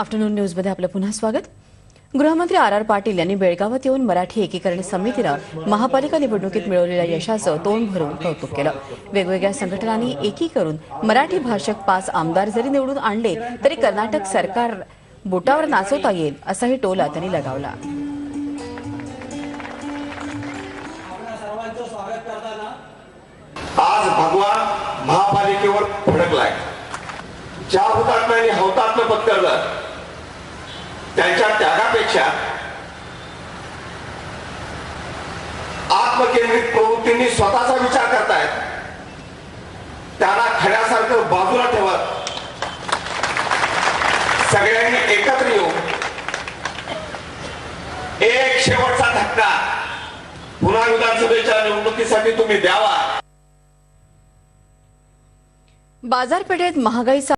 Afternoon न्यूजमध्ये आपलं पुन्हा स्वागत. गृहमंत्री आर आर पाटील यांनी बेळगावात येऊन मराठी एकीकरण समितीनं महापालिका निवडणुकीत मिळवलेल्या यशाचं तोंड भरून कौतुक केलं. वेगवेगळ्या संघटनांनी एकी करून मराठी भाषक पाच आमदार जरी निवडून आणले तरी कर्नाटक सरकार बोटावर नाचवता येईल असाही टोला त्यांनी लगावला. आज भगवान महापालिकेवर फडकलाय. ज्या हुतात्म्याने हौतात्म्य पत्करलं. त्यांच्या त्यागापेक्षा आत्मकेंद्रित प्रवृत्तींनी स्वतःचा विचार करतायत. त्याला खड्यासारखं बाजूला ठेवत सगळ्यांनी एकत्र येऊन एक शेवटचा धक्का पुन्हा विधानसभेच्या निवडणुकीसाठी तुम्ही द्यावा. बाजारपेठेत महागाईचा